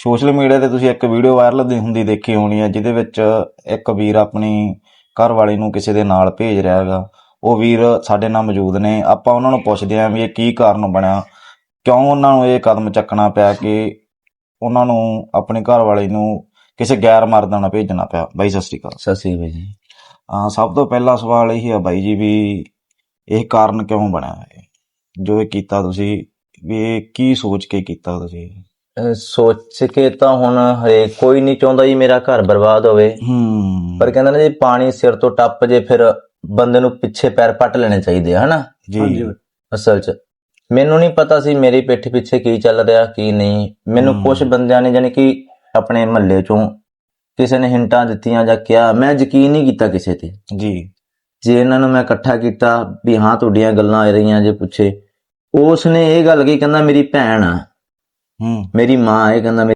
Social media ਤੇ ਤੁਸੀਂ ਇੱਕ ਵੀਡੀਓ ਵਾਇਰਲ ਦੀ ਹੁੰਦੀ ਦੇਖੀ ਹੋਣੀ ਹੈ ਜਿਹਦੇ ਵਿੱਚ ਇੱਕ ਵੀਰ ਆਪਣੀ ਘਰ ਵਾਲੀ ਨੂੰ ਕਿਸੇ ਦੇ ਨਾਲ ਭੇਜ ਰਿਹਾ ਹੈਗਾ। ਉਹ ਵੀਰ ਸਾਡੇ ਨਾਲ ਮੌਜੂਦ ਨੇ। ਆਪਾਂ ਉਹਨਾਂ ਨੂੰ ਪੁੱਛਦੇ ਆਂ ਵੀ ਇਹ ਕੀ ਕਾਰਨ ਬਣਿਆ? ਕਿਉਂ ਉਹਨਾਂ ਨੂੰ ਇਹ ਕਦਮ ਚੱਕਣਾ ਪਿਆ ਕਿ ਉਹਨਾਂ ਨੂੰ ਆਪਣੀ ਘਰ ਵਾਲੀ ਨੂੰ ਕਿਸੇ ਗੈਰ ਮਰਦ ਨਾਲ ਭੇਜਣਾ ਪਿਆ? ਬਾਈ ਸਤਿ ਸ਼੍ਰੀ ਅਕਾਲ। ਸਤਿ ਸ੍ਰੀ ਅਕਾਲ ਜੀ। ਹਾਂ ਸਭ ਤੋਂ ਪਹਿਲਾ ਸਵਾਲ ਇਹ ਹੈ ਬਾਈ ਜੀ ਵੀ ਇਹ ਕਾਰਨ ਕਿਉਂ ਬਣਿਆ ਹੈ ਜੋ ਇਹ ਕੀਤਾ ਤੁਸੀਂ ਵੀ ਇਹ ਕੀ ਸੋਚ ਕੇ ਕੀਤਾ ਤੁਸੀਂ? ਅਹ ਸੋਚ ਕੇ ਤਾਂ ਹੁਣ ਹਰੇਕ ਕੋਈ ਨਹੀਂ ਚਾਹੁੰਦਾ ਜੀ ਮੇਰਾ ਘਰ ਬਰਬਾਦ ਹੋਵੇ। ਹੂੰ। ਪਰ ਕਹਿੰਦੇ ਨੇ ਜੀ ਪਾਣੀ ਸਿਰ ਤੋਂ ਟੱਪ ਜੇ ਫਿਰ ਬੰਦੇ ਨੂੰ ਪਿੱਛੇ ਪੈਰ ਪੱਟ ਲੈਣੇ ਚਾਹੀਦੇ ਆ ਹਨਾ? ਜੀ। ਅਸਲ 'ਚ। ਮੈਨੂੰ ਨਹੀਂ ਪਤਾ ਸੀ ਮੇਰੀ ਪਿੱਠ ਪਿੱਛੇ ਕੀ ਚੱਲ ਰਿਹਾ ਕੀ ਨਹੀਂ। ਮੈਨੂੰ ਹਮ। ਕੁਝ ਬੰਦਿਆਂ ਨੇ ਜਾਨੀ ਕਿ ਆਪਣੇ ਮਹੱਲੇ 'ਚੋਂ ਕਿਸੇ ਨੇ ਹਿੰਟਾਂ ਦਿੱਤੀਆਂ ਜਾਂ ਕਿਹਾ ਮੈਂ ਯਕੀਨ ਨਹੀਂ ਕੀਤਾ ਕਿਸੇ ਤੇ। ਜੀ। ਜੇ ਇਹਨਾਂ ਨੂੰ ਮੈਂ ਇਕੱਠਾ ਕੀਤਾ ਵੀ ਹਾਂ ਤੁਹਾਡੀਆਂ ਗੱਲਾਂ ਆ ਰਹੀਆਂ ਜੇ ਪੁੱਛੇ। ਉਸ ਨੇ ਇਹ ਗੱਲ ਕੀ ਕਹਿੰਦਾ ਮੇਰੀ ਭੈਣ ਆ। ਮੇਰੀ ਮਾਂ ਇਹ ਕਹਿੰਦਾ